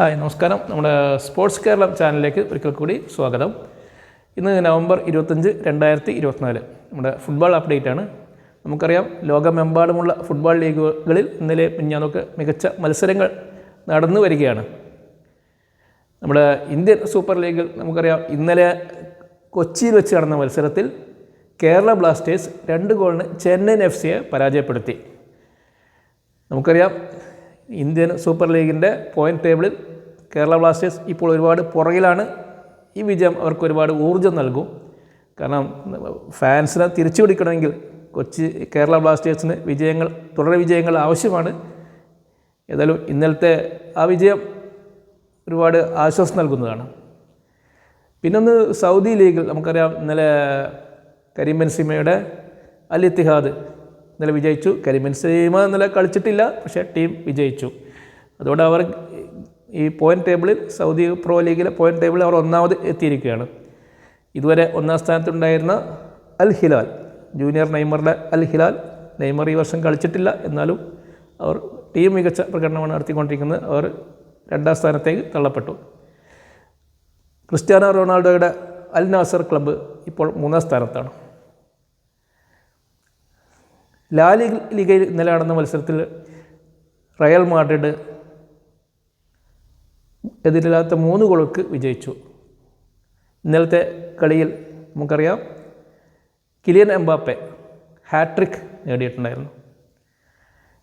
Hi നമസ്കാരം. നമ്മുടെ sports Keralam ചാനലിലേക്ക് ഒരിക്കൽ കൂടി സ്വാഗതം. ഇന്ന് നവംബർ ഇരുപത്തഞ്ച് രണ്ടായിരത്തി ഇരുപത്തിനാല്. നമ്മുടെ ഫുട്ബോൾ അപ്ഡേറ്റ് ആണ്. നമുക്കറിയാം ലോകമെമ്പാടുമുള്ള ഫുട്ബോൾ ലീഗുകളിൽ ഇന്നലെ മിഞ്ഞാന്നൊക്കെ മികച്ച മത്സരങ്ങൾ നടന്നു വരികയാണ്. നമ്മുടെ ഇന്ത്യൻ സൂപ്പർ ലീഗിൽ നമുക്കറിയാം ഇന്നലെ കൊച്ചിയിൽ വെച്ച് നടന്ന മത്സരത്തിൽ കേരള ബ്ലാസ്റ്റേഴ്സ് രണ്ട് ഗോളിന് ചെന്നൈയിൻ എഫ് സിയെ പരാജയപ്പെടുത്തി. നമുക്കറിയാം ഇന്ത്യൻ സൂപ്പർ ലീഗിന്റെ പോയിന്റ് ടേബിളിൽ കേരള ബ്ലാസ്റ്റേഴ്സ് ഇപ്പോൾ ഒരുപാട് പുറകിലാണ്. ഈ വിജയം അവർക്ക് ഒരുപാട് ഊർജം നൽകും. കാരണം ഫാൻസിനെ തിരിച്ചു പിടിക്കണമെങ്കിൽ കൊച്ചി കേരള ബ്ലാസ്റ്റേഴ്സിന് വിജയങ്ങൾ തുടർ വിജയങ്ങൾ ആവശ്യമാണ്. ഏതായാലും ഇന്നലത്തെ ആ വിജയം ഒരുപാട് ആശ്വാസം നൽകുന്നതാണ്. പിന്നൊന്ന് സൗദി ലീഗിൽ നമുക്കറിയാം ഇന്നലെ കരീം ബെൻസിമയുടെ അൽ ഇത്തിഹാദ് ഇന്നലെ വിജയിച്ചു. കരീം ബെൻസിമ ഇന്നലെ കളിച്ചിട്ടില്ല പക്ഷേ ടീം വിജയിച്ചു. അതുകൊണ്ട് അവർ ഈ പോയിന്റ് ടേബിളിൽ സൗദി പ്രോ ലീഗിലെ പോയിന്റ് ടേബിളിൽ അവർ ഒന്നാമത് എത്തിയിരിക്കുകയാണ്. ഇതുവരെ ഒന്നാം സ്ഥാനത്തുണ്ടായിരുന്ന അൽ ഹിലാൽ ജൂനിയർ നെയ്മറുടെ അൽ ഹിലാൽ നെയ്മർ ഈ വർഷം കളിച്ചിട്ടില്ല. എന്നാലും അവർ ടീം മികച്ച പ്രകടനമാണ് നടത്തിക്കൊണ്ടിരിക്കുന്നത്. അവർ രണ്ടാം സ്ഥാനത്തേക്ക് തള്ളപ്പെട്ടു. ക്രിസ്ത്യാനോ റൊണാൾഡോയുടെ അൽ നാസർ ക്ലബ്ബ് ഇപ്പോൾ മൂന്നാം സ്ഥാനത്താണ്. ലാ ലീഗ് ലീഗയിൽ ഇന്നലെ നടന്ന മത്സരത്തിൽ റയൽ മാഡ്രിഡ് എതിരില്ലാത്ത മൂന്ന് ഗോളുകൾക്ക് വിജയിച്ചു. ഇന്നലത്തെ കളിയിൽ നമുക്കറിയാം കിലിയൻ എംബാപ്പെ ഹാട്രിക് നേടിയിട്ടുണ്ടായിരുന്നു.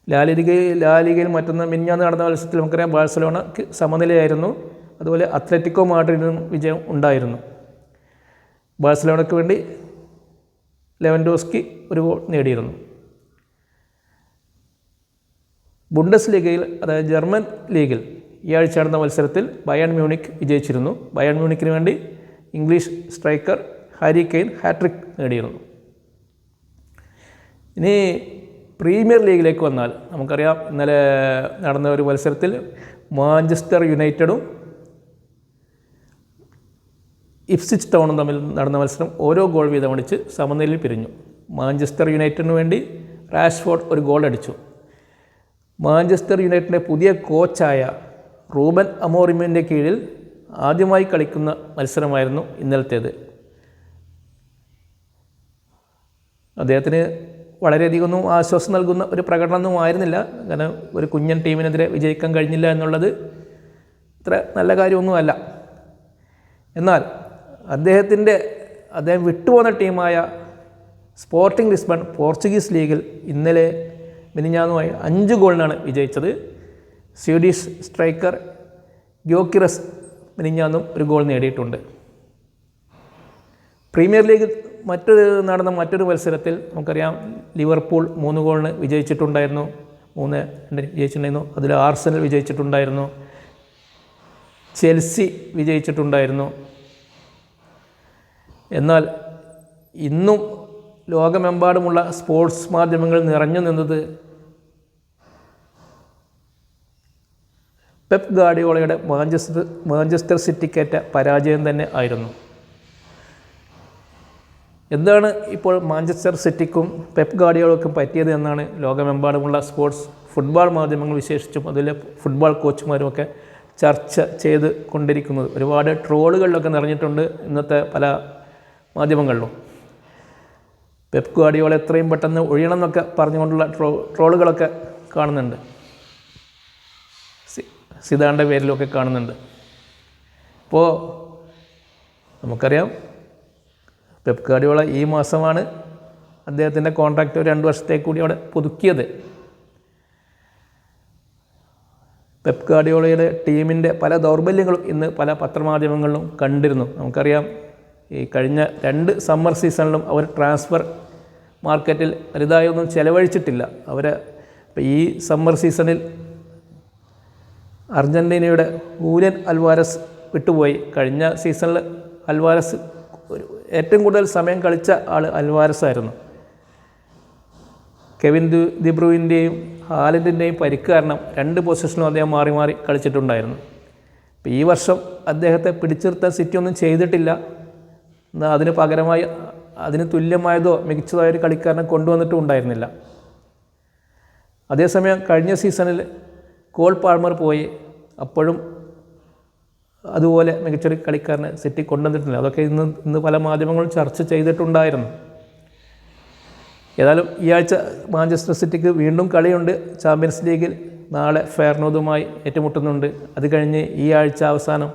ലാലിഗയിൽ ലാലിഗയിൽ മറ്റൊന്ന് മിഞ്ഞാന്ന് നടന്ന മത്സരത്തിൽ നമുക്കറിയാം ബാഴ്സലോണക്ക് സമനിലയായിരുന്നു. അതുപോലെ അത്ലറ്റിക്കോ മാഡ്രിഡിനും വിജയം ഉണ്ടായിരുന്നു. ബാഴ്സലോണയ്ക്ക് വേണ്ടി ലെവൻഡോസ്കി ഒരു ഗോൾ നേടിയിരുന്നു. ബുണ്ടസ് ലീഗയിൽ അതായത് ജർമ്മൻ ലീഗിൽ ഈ ആഴ്ച നടന്ന മത്സരത്തിൽ ബയൺ മ്യൂണിക് വിജയിച്ചിരുന്നു. ബയൺ മ്യൂണിക്കിന് വേണ്ടി English striker Harry Kane hat trick നേടിയിരുന്നു. ഇനി പ്രീമിയർ ലീഗിലേക്ക് വന്നാൽ നമുക്കറിയാം ഇന്നലെ നടന്ന ഒരു മത്സരത്തിൽ മാഞ്ചസ്റ്റർ യുണൈറ്റഡും ഇഫ്സിച്ച് ടൗണും തമ്മിൽ നടന്ന മത്സരം ഓരോ ഗോൾ വീതമടിച്ച് സമനിലയിൽ പിരിഞ്ഞു. മാഞ്ചസ്റ്റർ യുണൈറ്റഡിന് വേണ്ടി റാഷ്ഫോർഡ് ഒരു ഗോൾ അടിച്ചു. മാഞ്ചസ്റ്റർ യുണൈറ്റഡിന്റെ പുതിയ കോച്ചായ റൂബൻ അമോറിമിന്റെ കീഴിൽ ആദ്യമായി കളിക്കുന്ന മത്സരമായിരുന്നു ഇന്നലത്തേത്. അദ്ദേഹത്തിന് വളരെയധികമൊന്നും ആശ്വാസം നൽകുന്ന ഒരു പ്രകടനമൊന്നും ആയിരുന്നില്ല. കാരണം ഒരു കുഞ്ഞൻ ടീമിനെതിരെ വിജയിക്കാൻ കഴിഞ്ഞില്ല എന്നുള്ളത് ഇത്ര നല്ല കാര്യമൊന്നുമല്ല. എന്നാൽ അദ്ദേഹത്തിന്റെ അദ്ദേഹം വിട്ടുപോകുന്ന ടീമായ സ്പോർട്ടിംഗ് ലിസ്ബൺ പോർച്ചുഗീസ് ലീഗിൽ ഇന്നലെ മിനിഞ്ഞാന്നുമായി അഞ്ച് ഗോളിനാണ് വിജയിച്ചത്. സ്വീഡിഷ് സ്ട്രൈക്കർ ഗ്യോക്കിറസ് മിനിഞ്ഞാന്നും ഒരു ഗോൾ നേടിയിട്ടുണ്ട്. പ്രീമിയർ ലീഗ് മറ്റൊരു നടന്ന മറ്റൊരു മത്സരത്തിൽ നമുക്കറിയാം ലിവർപൂൾ മൂന്ന് ഗോളിന് വിജയിച്ചിട്ടുണ്ടായിരുന്നു. മൂന്ന് രണ്ട് വിജയിച്ചിട്ടുണ്ടായിരുന്നു. അതിൽ ആർസനൽ വിജയിച്ചിട്ടുണ്ടായിരുന്നു. ചെൽസി വിജയിച്ചിട്ടുണ്ടായിരുന്നു. എന്നാൽ ഇന്നും ലോകമെമ്പാടുമുള്ള സ്പോർട്സ് മാധ്യമങ്ങൾ നിറഞ്ഞു നിന്നത് പെപ്പ് ഗാഡിയോളയുടെ മാഞ്ചസ്റ്റർ മാഞ്ചസ്റ്റർ സിറ്റിക്കേറ്റ പരാജയം തന്നെ ആയിരുന്നു. എന്താണ് ഇപ്പോൾ മാഞ്ചസ്റ്റർ സിറ്റിക്കും പെപ് ഗാഡിയോളക്കും പറ്റിയത് എന്നാണ് ലോകമെമ്പാടുമുള്ള സ്പോർട്സ് ഫുട്ബോൾ മാധ്യമങ്ങൾ വിശേഷിച്ചും അതിലെ ഫുട്ബോൾ കോച്ചുമാരുമൊക്കെ ചർച്ച ചെയ്ത് കൊണ്ടിരിക്കുന്നത്. ഒരുപാട് ട്രോളുകളിലൊക്കെ നിറഞ്ഞിട്ടുണ്ട് ഇന്നത്തെ പല മാധ്യമങ്ങളിലും. പെപ് ഗാഡിയോളെ എത്രയും പെട്ടെന്ന് ഒഴിയണം എന്നൊക്കെ പറഞ്ഞുകൊണ്ടുള്ള ട്രോ ട്രോളുകളൊക്കെ കാണുന്നുണ്ട്. സിദാന്റെ പേരിലൊക്കെ കാണുന്നുണ്ട്. ഇപ്പോൾ നമുക്കറിയാം പെപ് ഈ മാസമാണ് അദ്ദേഹത്തിന്റെ കോൺട്രാക്റ്റ് രണ്ട് വർഷത്തേക്ക് കൂടി അവിടെ പുതുക്കിയത്. പെപ് ടീമിന്റെ പല ദൗർബല്യങ്ങളും ഇന്ന് പല പത്രമാധ്യമങ്ങളിലും കണ്ടിരുന്നു. നമുക്കറിയാം ഈ കഴിഞ്ഞ രണ്ട് സമ്മർ സീസണിലും അവർ ട്രാൻസ്ഫർ മാർക്കറ്റിൽ വലുതായൊന്നും ചിലവഴിച്ചിട്ടില്ല. അവർ ഈ സമ്മർ സീസണിൽ അർജന്റീനയുടെ ഊലൻ അൽവാരസ് വിട്ടുപോയി. കഴിഞ്ഞ സീസണിൽ അൽവാരസ് ഏറ്റവും കൂടുതൽ സമയം കളിച്ച ആൾ അൽവാരസ് ആയിരുന്നു. കെവിൻ ദു ദിബ്രുവിന്റെയും ഹാലൻഡിന്റെയും പരിക്ക് കാരണം രണ്ട് പൊസിഷനും അദ്ദേഹം മാറി മാറി കളിച്ചിട്ടുണ്ടായിരുന്നു. അപ്പോൾ ഈ വർഷം അദ്ദേഹത്തെ പിടിച്ചിർത്താൻ സിറ്റി ഒന്നും ചെയ്തിട്ടില്ല. എന്നാൽ അതിന് പകരമായി അതിന് തുല്യമായതോ മികച്ചതായ ഒരു കളിക്കാരനെ കൊണ്ടുവന്നിട്ടും ഉണ്ടായിരുന്നില്ല. അതേസമയം കഴിഞ്ഞ സീസണിൽ കോൾ പാൾമർ പോയി അപ്പോഴും അതുപോലെ മികച്ചൊരു കളിക്കാരനെ സിറ്റി കൊണ്ടുവന്നിട്ടില്ല. അതൊക്കെ ഇന്ന് ഇന്ന് പല മാധ്യമങ്ങളും ചർച്ച ചെയ്തിട്ടുണ്ടായിരുന്നു. ഏതായാലും ഈ ആഴ്ച മാഞ്ചസ്റ്റർ സിറ്റിക്ക് വീണ്ടും കളിയുണ്ട്. ചാമ്പ്യൻസ് ലീഗിൽ നാളെ ഫെയർനോദുമായി ഏറ്റുമുട്ടുന്നുണ്ട്. അത് കഴിഞ്ഞ് ഈ ആഴ്ച അവസാനം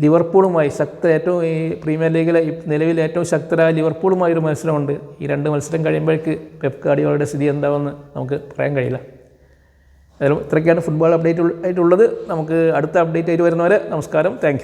ലിവർപൂളുമായി ശക്ത ഏറ്റവും ഈ പ്രീമിയർ ലീഗിലെ നിലവിൽ ഏറ്റവും ശക്തരായ ലിവർപൂളുമായി ഒരു മത്സരമുണ്ട്. ഈ രണ്ട് മത്സരം കഴിയുമ്പോഴേക്ക് പെപ് ഗാർഡിയോളയുടെ സ്ഥിതി എന്താണെന്ന് നമുക്ക് പറയാൻ കഴിയില്ല. ഏതായാലും ഇത്രയൊക്കെയാണ് ഫുട്ബോൾ അപ്ഡേറ്റ് ആയിട്ടുള്ളത്. നമുക്ക് അടുത്ത അപ്ഡേറ്റ് ആയിട്ട് വരുന്നവരെ നമസ്കാരം. താങ്ക്